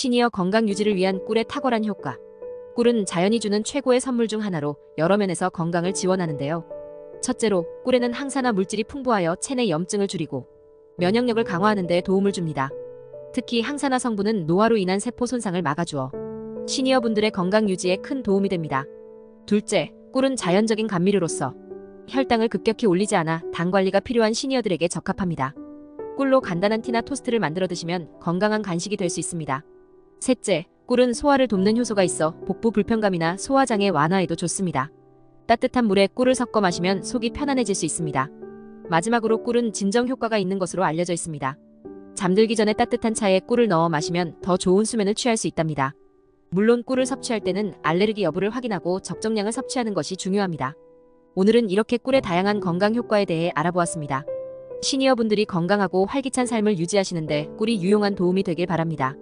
시니어 건강 유지를 위한 꿀의 탁월한 효과. 꿀은 자연이 주는 최고의 선물 중 하나로 여러 면에서 건강을 지원하는데요. 첫째로 꿀에는 항산화 물질이 풍부하여 체내 염증을 줄이고 면역력을 강화하는 데 도움을 줍니다. 특히 항산화 성분은 노화로 인한 세포 손상을 막아주어 시니어분들의 건강 유지에 큰 도움이 됩니다. 둘째, 꿀은 자연적인 감미료로서 혈당을 급격히 올리지 않아 당 관리가 필요한 시니어들에게 적합합니다. 꿀로 간단한 티나 토스트를 만들어 드시면 건강한 간식이 될 수 있습니다. 셋째, 꿀은 소화를 돕는 효소가 있어 복부 불편감이나 소화장애 완화에도 좋습니다. 따뜻한 물에 꿀을 섞어 마시면 속이 편안해질 수 있습니다. 마지막으로 꿀은 진정 효과가 있는 것으로 알려져 있습니다. 잠들기 전에 따뜻한 차에 꿀을 넣어 마시면 더 좋은 수면을 취할 수 있답니다. 물론 꿀을 섭취할 때는 알레르기 여부를 확인하고 적정량을 섭취하는 것이 중요합니다. 오늘은 이렇게 꿀의 다양한 건강 효과에 대해 알아보았습니다. 시니어분들이 건강하고 활기찬 삶을 유지하시는데 꿀이 유용한 도움이 되길 바랍니다.